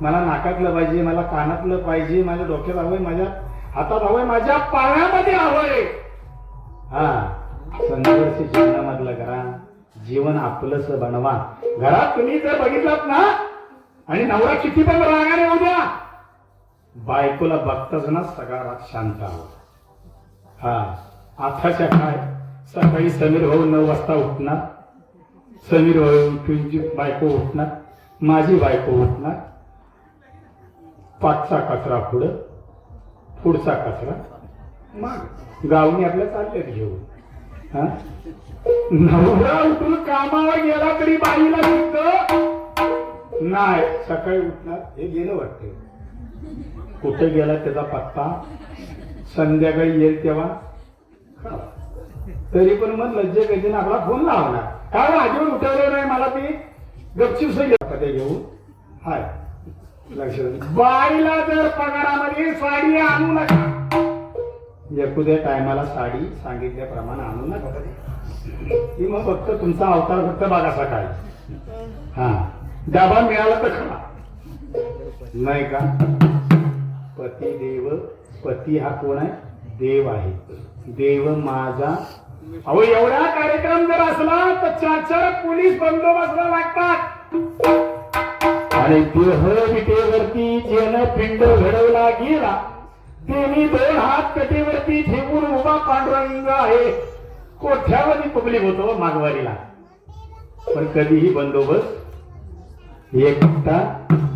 मला नाकातलं पाहिजे मला कानातलं पाहिजे माझ्या डोक्यात हवंय माझ्या हातात हवंय माझ्या पाण्यामध्ये हवंय. हा संघर्ष जीवनामधलं करा. जीवन आपलंच बनवा. घरात तुम्ही जर बघितलात ना आणि नवरा किती पण रागाने उद्या बायकोला बघताच ना सगळा शांत हवं. हा आताच्या काय? सकाळी समीर भाऊ नऊ वाजता उठणार. समीर भाऊ तुमची बायको उठणार. माझी बायको उठणार. पाठचा कचरा पुढं पुढचा कचरा. मग? गावनी आपल्या चाललेत घेऊन. हा? नवरा उठून कामावर गेला तरी बाईला सुद्धा नाही सकाळी उठणार. हे गेलं वाटतं. कुठे गेला त्याचा पत्ता? संध्याकाळी येईल तेव्हा. तरी पण मग लज्जे गजीने आपला फोन लावणार काय आजीवर उठवलं नाही मला ती गपचूप घेऊन. हाय. बाईला जर पगारामध्ये साडी आणू नका. एखाद्या टायमाला साडी सांगितल्याप्रमाणे आणू नका. ती मग फक्त तुमचा अवतार फक्त बघा सकाळी हा. डबा मिळाला तर खरा नाही का? पती देव पती हा कोण आहे? देव आहे. देव माझा. अहो एवढा कार्यक्रम जर असला तर चार चार पोलीस बंदोबस्त लागतात. आणि देह विटेवरती जेन पिंड घडवला गेला त्यांनी दोन हात कटेवरती ठेवून उभा पांडुरंग आहे. कोठ्यामध्ये पब्लिक होतो मागवारीला पण कधीही बंदोबस्त एकटा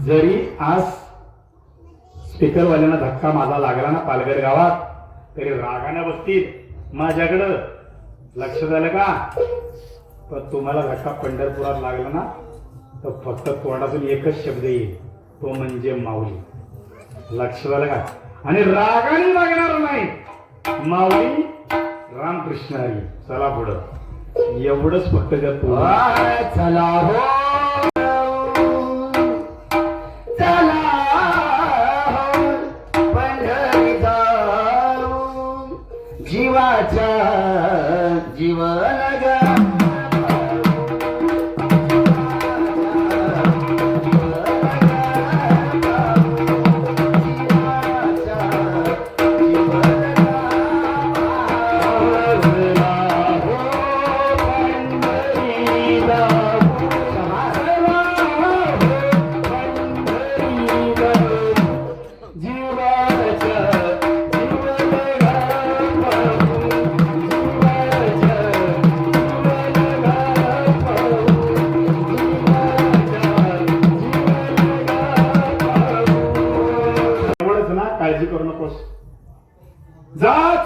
जरी आज स्पीकरवाल्यांना धक्का माझा लागला ना पालघर गावात तरी रागाने बसतील. माझ्याकडं लक्ष झालं का? पण तुम्हाला धक्का पंढरपुरात लागला ना तर फक्त तोंडातून एकच शब्द येईल तो म्हणजे माऊली. लक्ष झालं का? आणि रागाने लागणार नाही. माऊली रामकृष्ण हरी चला पुढं. एवढंच फक्त त्या चला हो.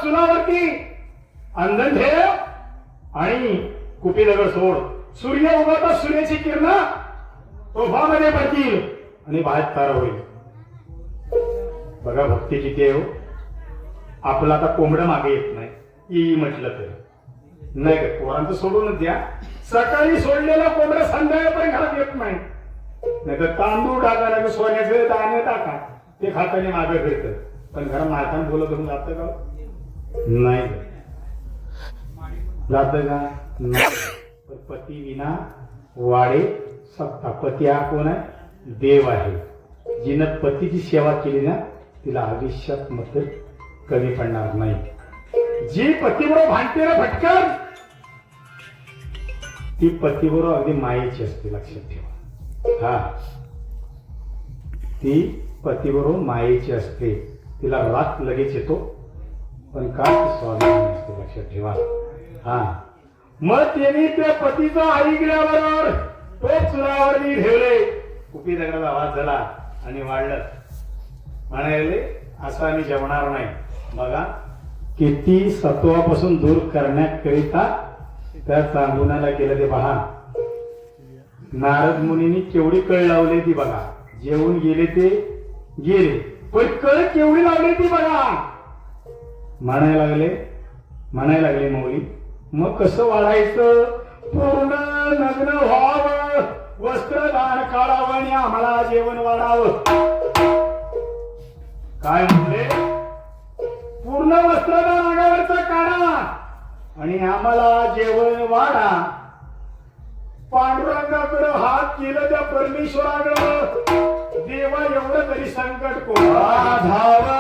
जा अंधन ठेव आणि कुपी दगड सोड. सूर्य उगवता सूर्याची किरण ओभामध्ये पडतील आणि बाहेर तारा होईल. बघा भक्ती किती आहे हो. आपला आता कोंबडं मागे येत नाही. ई म्हटलं तर. नाही का पोरांचं सोडूनच द्या. सकाळी सोडलेला कोंबडं संध्याकाळपर्यंत घरात येत नाही. नाही तर तांदूळ टाका नाही सोन्याचे दाणे टाका. ते खाताने मागे फिरत. पण घरात मालकान बोलत होऊन जातं का हो? नाही. जात का? नाही. पती विना वाडे सत्ता. पती हा कोण आहे? देव आहे. जिनं पतीची सेवा केली ना तिला आयुष्यात मत कमी पडणार नाही. जी पतीबरोबर भांडते ना भटकर ती पतीबरोबर अगदी मायेची असते लक्षात ठेवा. हा. ती पतीबरोबर मायेची असते. तिला रात लगेच येतो. पण काय स्वामी नसते लक्षात ठेवा. हा. मग त्यांनी त्या पतीचं ऐकल्याबरोबर तो चुरावरती ठेवले. कुपी दगडाचा आवाज झाला आणि वाढलं. म्हणाले असं आम्ही जेवणार नाही. बघा किती सत्वापासून दूर करण्याकरिता त्या चांदुनाला केलं ते पहा. नारद मुनींनी केवढी कळ लावली ती बघा. जेवून गेले ते गेले. पण कळ केवढी लावली ती बघा. म्हणायला लागले म्हणायला लागले माऊली. मग कसं वाढायचं? पूर्ण नग्न व्हावं. वस्त्रदान काढावं आणि आम्हाला जेवण वाढावं. काय म्हणले पूर्ण वस्त्रदान अंगावरचा काढा आणि आम्हाला जेवण वाढा. पांडुरंगाकडं हात केलं त्या परमेश्वराकडं. देवा एवढं तरी संकट कोणा धावा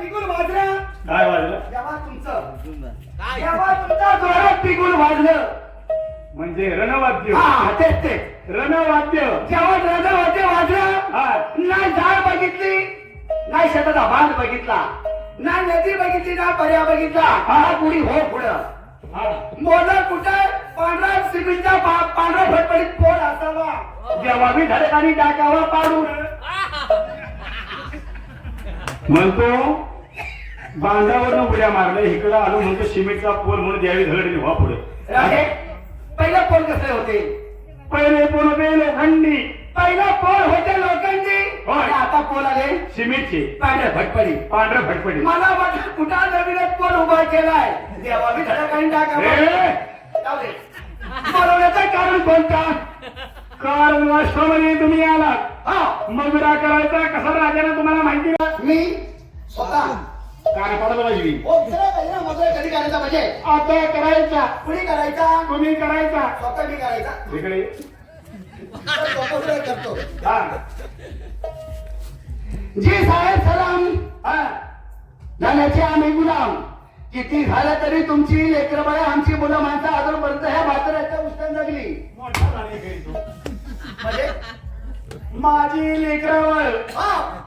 बिगुल वाजला. काय वाजलं? जेव्हा तुमचं. जेव्हा तुमचा. जोरात बिगुल वाजलं. म्हणजे रणवाद्य. हा तेच तेच. रणवाद्य. जेव्हा रणवाद्य वाजलं हा. नाही झाड बघितली नाही शेताचा बांध बघितला नाही नदी बघितली ना पर्या बघितला. हा. पुढी हो पुढं. मोदक कुठं? पांढरा सिमेंटचा पांढरा फटफटीत पोट असावा. जेव्हा मी धडकानी टाकावा पाडून. म्हणतो बांधावरनं उड्या मारल्या इकडं आलो म्हणतो सिमेंटचा पोल म्हणून द्यावी धडकली व्हा पुढे. पहिलं पोल कसे होते? पहिले पोल होते लोखंडी. पहिला पोल होते लोकांची आता पोल आले सिमेंटचे. पांढऱ्या फटफटी पांढरं फटफटी मला वाटलं कुठं नवीनच पोल उभा केलाय. देवा मी. बोलवण्याचं कारण कोणता? कारण राष्ट्रामध्ये तुम्ही आलात. हा. मजुरा करायचा कसा राजाने तुम्हाला माहिती मी स्वतः पाहिजे. हो, कधी करायचा म्हणजे? आता करायचा. कुणी करायचा? तुम्ही करायचा? स्वतः मी करायचा. इकडे. स्वतः करतो. हा. जी साहेब सलाम. हा. जाण्याचे आम्ही गुलाम. किती झालं तरी तुमची लेकर बाळा आमची मुलं माणसं अजूनपर्यंत ह्या म्हाताऱ्याच्या उष्टन जगली. म्हणजे? माझी लेकरावर हा.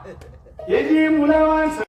हे जी मुलं माणसं